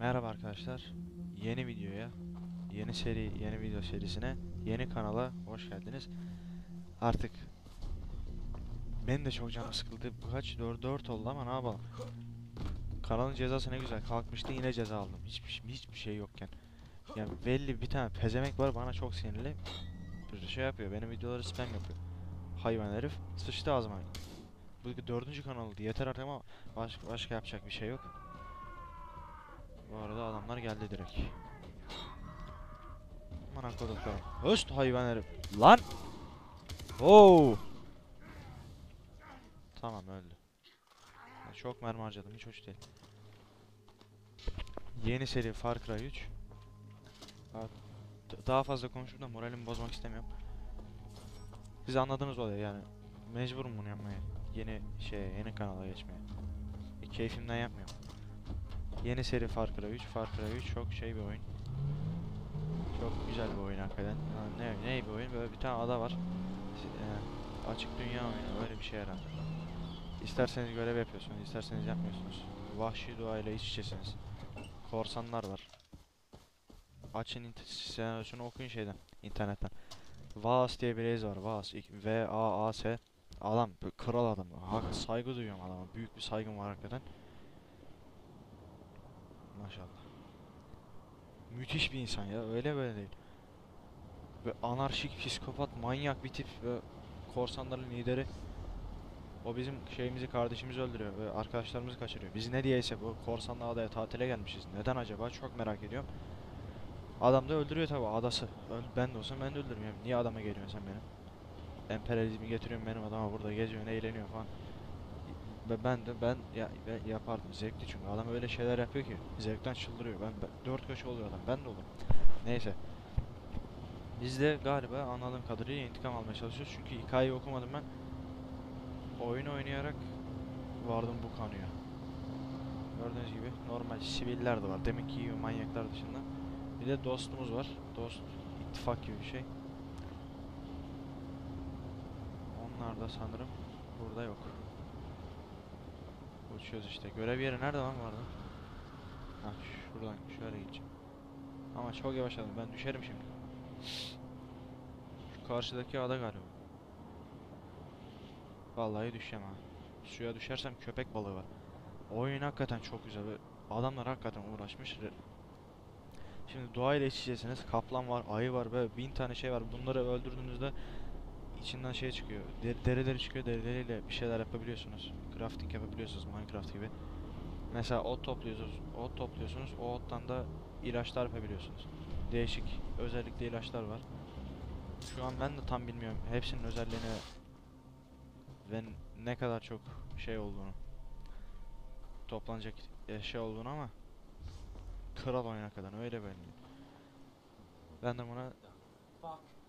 Merhaba arkadaşlar. Yeni videoya, yeni seri, yeni video serisine, yeni kanala hoş geldiniz. Artık benim de çok canım sıkıldı. Kaç 4 4 oldu ama ne yapalım? Kanalın cezası ne güzel. Kalkmıştı yine ceza aldım. Hiçbir hiçbir şey yokken. Yani belli bir tane pezemek var bana çok sinirli. Bir şey yapıyor. Benim videoları spam yapıyor. Hayvan herif. Sıçtı ağzıma. Bu dördüncü kanal oldu. Yeter artık ama başka, başka yapacak bir şey yok. Bu arada adamlar geldi direkt. Aman koduklarım. Höst hayvan herif. Lan! Oo! Tamam öldü. Ya çok mermi harcadım hiç hoş değil. Yeni seri Far Cry 3. Daha- d- Daha fazla konuşup da moralimi bozmak istemiyorum. Siz anladınız olayı yani. Mecburum bunu yapmaya. Yeni şey, yeni kanala geçmeye. E, keyfimden yapmıyorum. Yeni seri Far Cry 3. Far Cry 3 çok şey bir oyun. Çok güzel bir oyun hakikaten. Ha, ne, ne bir oyun? Böyle bir tane ada var. E, açık dünya oyunu. Öyle bir şey herhalde. İsterseniz görev yapıyorsunuz, isterseniz yapmıyorsunuz. Vahşi doğayla iç içesiniz. Korsanlar var. Açın senaryosunu okuyun şeyden, internetten. Vaas diye bir reis var. Vaas. V-A-A-S. Adam, kral adam. Hak, saygı duyuyorum adama. Büyük bir saygım var hakikaten. Maşallah. Müthiş bir insan ya. Öyle böyle değil. Ve anarşik, psikopat, manyak bir tip ve korsanların lideri. O bizim şeyimizi, kardeşimizi öldürüyor ve arkadaşlarımızı kaçırıyor. Biz ne diyeyse bu korsanlı adaya tatile gelmişiz. Neden acaba? Çok merak ediyorum. Adam da öldürüyor tabi adası. Ben de olsam ben de. Yani niye adama geliyorsun sen benim? Emperyalizmi getiriyorsun benim adama burada geziyor, eğleniyor falan. Ve ben de ben ya, ben yapardım zevkli çünkü adam öyle şeyler yapıyor ki zevkten çıldırıyor. Ben, ben dört köşe oluyor adam. Ben de olurum. Neyse. Biz de galiba anladığım kadarıyla intikam almaya çalışıyoruz. Çünkü hikayeyi okumadım ben. Oyun oynayarak vardım bu kanıya. Gördüğünüz gibi normal siviller de var. Demek ki manyaklar dışında. Bir de dostumuz var. Dost ittifak gibi bir şey. Onlar da sanırım burada yok. Uçuyoruz işte. Görev yeri nerede lan bu arada? Hah şuradan şöyle gideceğim. Ama çok yavaşladım. Ben düşerim şimdi. Şu karşıdaki ada galiba. Vallahi düşeceğim ha. Suya düşersem köpek balığı var. Oyun hakikaten çok güzel adamlar hakikaten uğraşmış. Şimdi doğayla iç içesiniz. Kaplan var, ayı var ve bin tane şey var. Bunları öldürdüğünüzde içinden şey çıkıyor. Der- derileri çıkıyor. Derileriyle bir şeyler yapabiliyorsunuz. Crafting yapabiliyorsunuz Minecraft gibi. Mesela ot topluyorsunuz. Ot topluyorsunuz. O ottan da ilaçlar yapabiliyorsunuz. Değişik özellikle ilaçlar var. Şu an ben de tam bilmiyorum. Hepsinin özelliğini ve ne kadar çok şey olduğunu toplanacak e, şey olduğunu ama kral oyuna kadar öyle değil. Ben de buna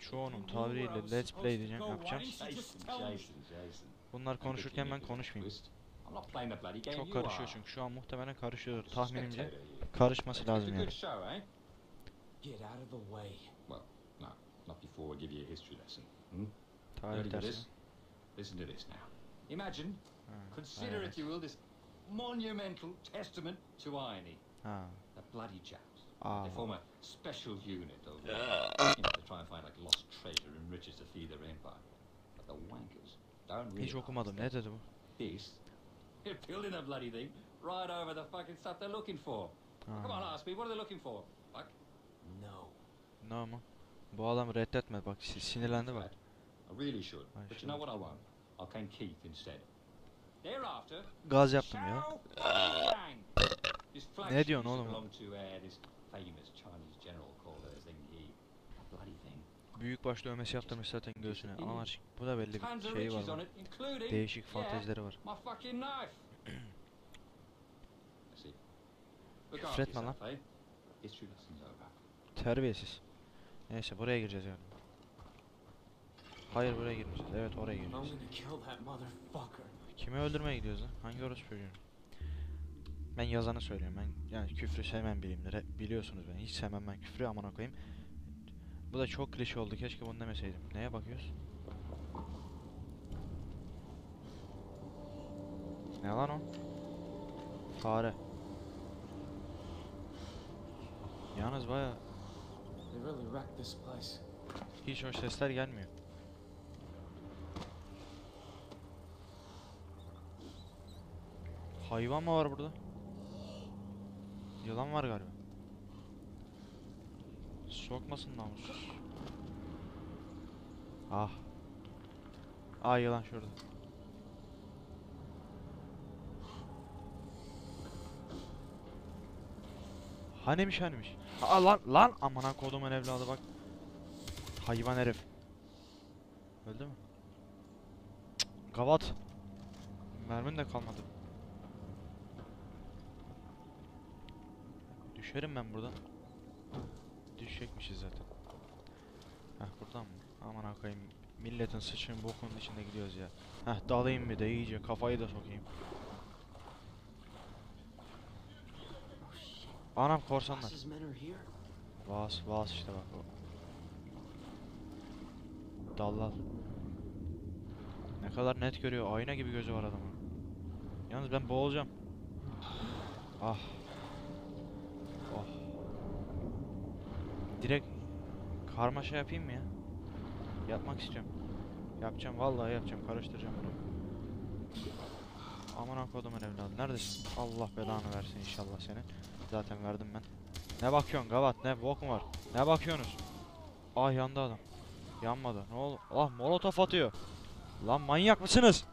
çoğunun tabiriyle let's play diyeceğim yapacağım. Bunlar konuşurken ben konuşmayayım. Çok karışıyor çünkü şu an muhtemelen karışıyordur tahminimce. Karışması lazım yani. good show? Get out of the way. Well, no, not before I give you a history lesson. Hmm? Tarih Ready for dersi. this? Listen to this now. Imagine, Ha, consider evet. if you will, this monumental testament to irony. Ha. The bloody chaps. Aa. They form a special unit of, to try and find like lost treasure and riches to feed their empire. But the wankers don't really. Hiç okumadım. Ne dedi bu? This. They're building a bloody thing right over the fucking stuff they're looking for. Come on, ask me, what are they looking for? Like, No. Ne mu? Bu adam reddetme bak si- sinirlendi bak. I really should. I But you know what I won't? I'll claim Keith instead. Thereafter, Gaz yaptım ya. Ne diyorsun oğlum? Belong to this famous Chinese general called Zheng Yi. Bloody thing. Büyük baş dövmesi yaptırmış zaten göğsüne. Anarşik. Bu da belli bir şeyi var. Değişik fantezileri var. Küfretme lan. Terbiyesiz. Neyse buraya gireceğiz yani. Hayır buraya girmeyeceğiz. Evet oraya gireceğiz. Kimi öldürmeye gidiyoruz lan? Hangi orospu çocuğunu? Ben yazanı söylüyorum. Ben yani küfrü sevmem. Hep biliyorsunuz beni. Hiç sevmem ben küfrü aman koyayım. Bu da çok klişe oldu. Keşke bunu demeseydim. Neye bakıyoruz? Ne lan o? Fare. Yalnız baya hiç hoş sesler gelmiyor. Hayvan mı var burada? Yılan var galiba. Sokmasın namussuz. Ah. Ah yılan şurada. Hanemiş hanemiş. Aa lan lan amına kodumun evladı bak. Hayvan herif. Öldü mü? Gavat. Mermin de kalmadı. Düşerim ben buradan. Düşecekmişiz zaten. Heh buradan mı? Aman koyayım. Milletin sıçın bokunun içinde gidiyoruz ya. Heh dalayım bir de iyice kafayı da sokayım. Anam korsanlar. Vas vas işte bak o. Dallal. Ne kadar net görüyor. Ayna gibi gözü var adamın. Yalnız ben boğulacağım. Ah. Oh. Direkt karmaşa yapayım mı ya? Yapmak istiyorum. Yapacağım vallahi yapacağım. Karıştıracağım bunu. Aman kodumun evladı. Neredesin? Allah belanı versin inşallah senin. Zaten verdim ben. Ne bakıyorsun gavat ne bok var? Ne bakıyorsunuz? Ah yandı adam. Yanmadı. Ne oldu? Ah molotof atıyor. Lan manyak mısınız?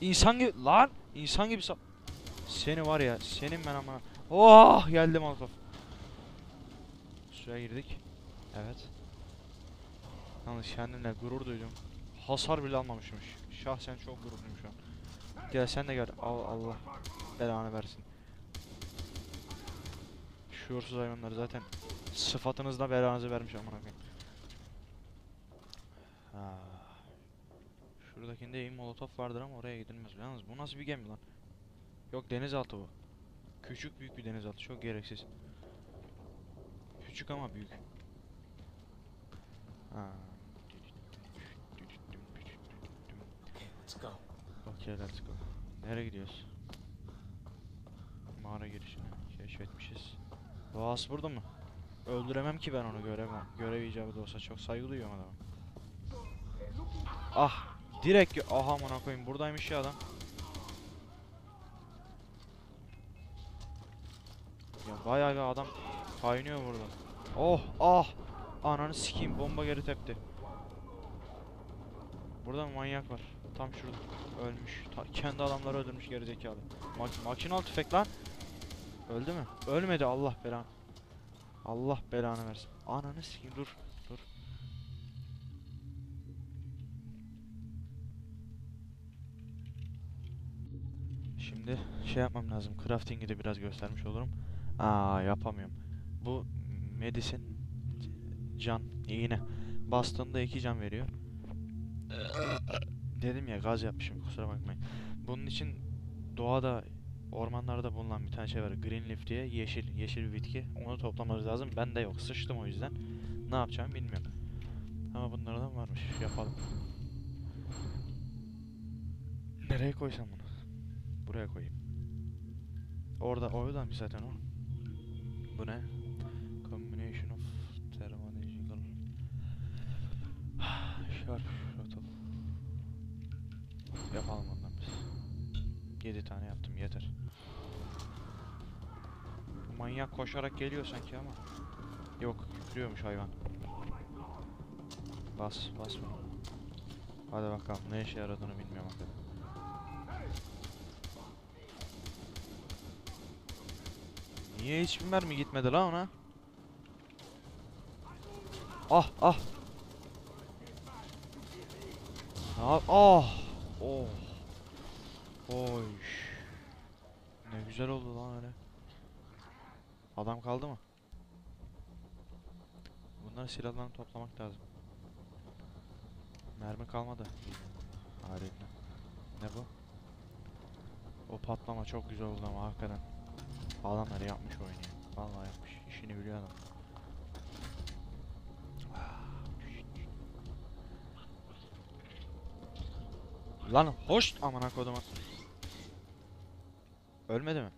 İnsan gibi lan insan gibi Seni var ya senin ben amına. Oh geldi molotof. Suya girdik. Evet. Yalnız kendimle gurur duydum. Hasar bile almamışım. Şahsen çok gururluyum şu an. Gel sen de gel. Al Allah belanı versin. Şuursuz hayvanlar zaten sıfatınızda belanızı vermiş amına koyayım. Şuradakinde iyi molotof vardır ama oraya gidilmez. Yalnız bu nasıl bir gemi lan? Yok denizaltı bu. Küçük büyük bir denizaltı. Çok gereksiz. Küçük ama büyük. Ha. Okay, let's go. Nereye gidiyoruz? Mağara girişini keşfetmişiz. Boğaz burada mı? Öldüremem ki ben onu görev görev icabı da olsa çok saygı duyuyorum adama. Ah direkt aha amına koyayım buradaymış ya adam. Ya bayağı bir adam kaynıyor burada. Oh ah ananı sikeyim bomba geri tepti. Burada manyak var. Tam şurada. Ölmüş. Ta- kendi adamları öldürmüş gerizekalı. Mak makinalı tüfek lan. Öldü mü? Ölmedi Allah belanı. Allah belanı versin. Ananı sikeyim dur. Dur. Şimdi şey yapmam lazım. Crafting'i de biraz göstermiş olurum. Aa yapamıyorum. Bu medicine can iğne. Bastığında iki can veriyor. Dedim ya gaz yapmışım kusura bakmayın. Bunun için doğada ormanlarda bulunan bir tane şey var. Green leaf diye yeşil yeşil bir bitki. Onu toplamamız lazım. Ben de yok. Sıçtım o yüzden. Ne yapacağımı bilmiyorum. Ama bunlardan varmış. Yapalım. Nereye koysam bunu? Buraya koyayım. Orada oradan bir zaten o. Bu ne? Shot of Yapalım ondan biz. 7 tane yaptım yeter. Manyak koşarak geliyor sanki ama. Yok kükrüyormuş hayvan. Bas bas bunu. Hadi bakalım ne işe yaradığını bilmiyorum hakikaten. Niye hiçbir mermi gitmedi lan ona? Ah ah. Ne yap? Ah. Oh. Oy. Ne güzel oldu lan öyle. Adam kaldı mı? Bunların silahlarını toplamak lazım. Mermi kalmadı. Harika. Ne bu? O patlama çok güzel oldu ama hakikaten. Adamlar yapmış oyunu. Vallahi yapmış. İşini biliyor adam. Lan hoş amına koduma. Ölmedi mi?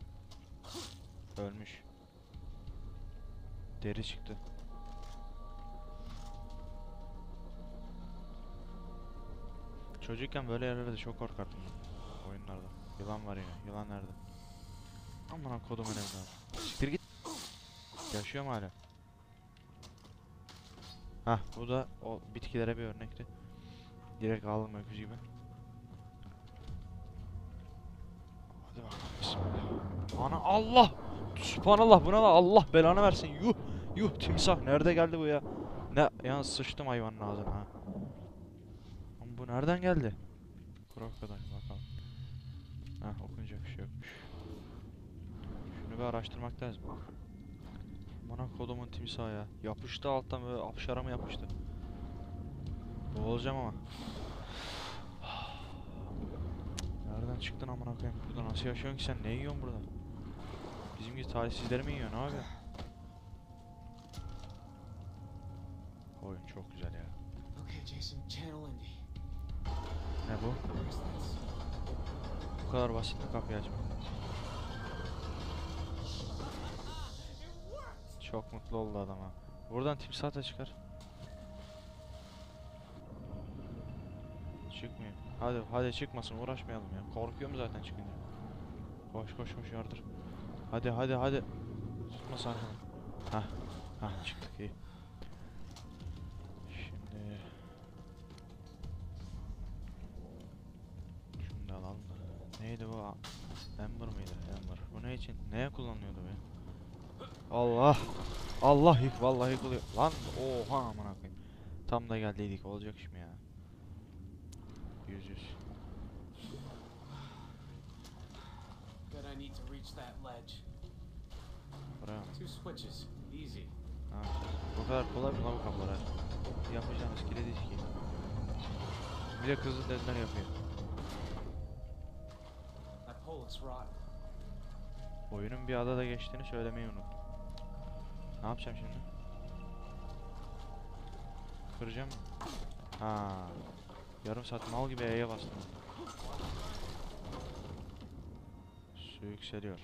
Ölmüş. Deri çıktı. Çocukken böyle yerlerde çok korkardım ben. Oyunlarda. Yılan var yine. Yılan nerede? Aman kodumun evladı. Siktir git. Yaşıyor mu hala? Hah bu da o bitkilere bir örnekti. Direkt aldım öküz gibi. Hadi bakalım bismillah. Ana Allah! Subhanallah buna da Allah belanı versin. Yuh! Yuh timsah nerede geldi bu ya? Ne? Yalnız sıçtım hayvanın ağzına ha. Bu nereden geldi? Krokodil bakalım. Heh okunacak bir şey yokmuş. Şunu bir araştırmak lazım. Bana kodumun timsahı ya. Yapıştı alttan böyle apşara mı yapıştı? Boğulacağım ama. Nereden çıktın amına koyayım? Burada nasıl yaşıyorsun ki sen? Ne yiyorsun burada? Bizim gibi talihsizleri mi yiyorsun abi? Oyun çok güzel ya. Ne bu? Bu kadar basit mi kapıyı açmak? Çok mutlu oldu adam ha. Buradan timsah da çıkar. Çıkmıyor. Hadi hadi çıkmasın uğraşmayalım ya. Korkuyorum zaten çıkınca. Koş koş koş yardır. Hadi hadi hadi. Tutma sen. Hah. Hah çıktık iyi. Şimdi şunu da alalım da. Neydi bu? Ember mıydı? Ember. Bu ne için? Neye kullanıyordu be? Allah. Allah yık vallahi yıkılıyor. Lan oha amına koyayım. Tam da geldiydik olacak mi ya? Yüz yüz. Bet I need to reach that ledge. Buraya mı? Two switches. Easy. Yapacağız? Bu kadar kolay mı lan bu kapılar? Yapacağımız kilidi ki. Bir de kızıl dediler yapıyor. That pole looks rotten. Oyunun bir adada geçtiğini söylemeyi unuttum. Ne yapacağım şimdi? Kıracağım mı? Ha. Yarım saat mal gibi E'ye bastım. Su yükseliyor.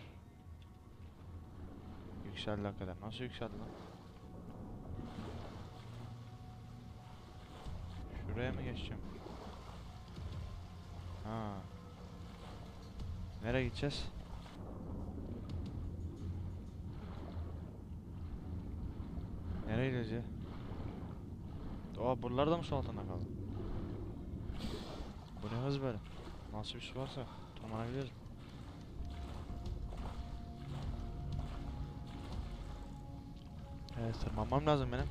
Yükseldi hakikaten. Nasıl yükseldi lan? Şuraya mı geçeceğim? Ha. Nereye gideceğiz? Nereye gideceğiz? Aa buralar da mı su altında kaldı? Bu ne hız böyle? Nasıl bir su varsa tırmanabiliyoruz. Evet tırmanmam lazım benim.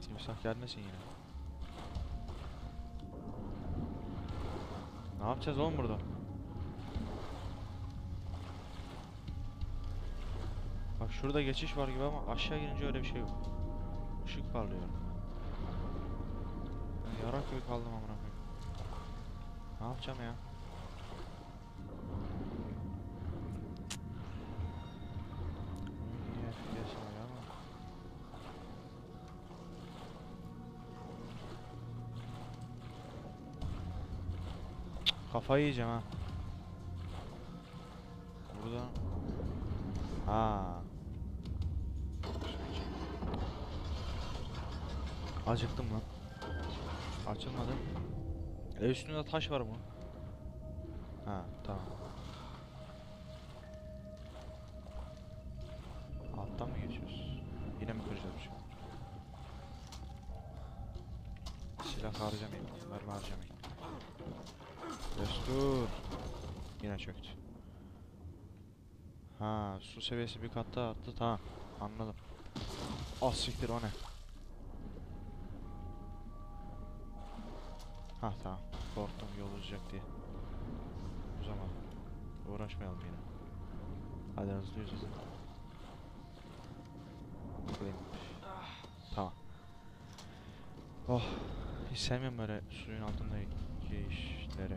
Timsah gelmesin yine. Ne yapacağız oğlum burada? Bak şurada geçiş var gibi ama aşağı girince öyle bir şey yok. Işık parlıyor. Yarak gibi kaldım amına koyayım. Ne yapacağım ya? Kafayı yiyeceğim ha. E üstünde taş var mı? Ha tamam. Alttan mı geçiyoruz? Yine mi kıracağız bir şey? Silah harcamayın, mermi harcamayın. Destur. Yine çöktü. Ha, su seviyesi bir kat daha arttı. Tamam, anladım. Ah siktir o ne? Ha tamam. Korktum yol uzayacak diye. Uzamadım. Uğraşmayalım yine. Hadi hızlı yüz hızlı. Tamam. Oh. Hiç sevmiyorum böyle suyun altındaki işleri.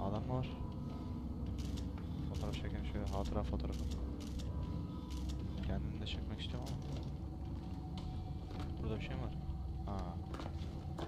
Adam var. Fotoğraf çeken şöyle hatıra fotoğrafı. Kendini de çekmek istiyorum ama. Burada bir şey mi var?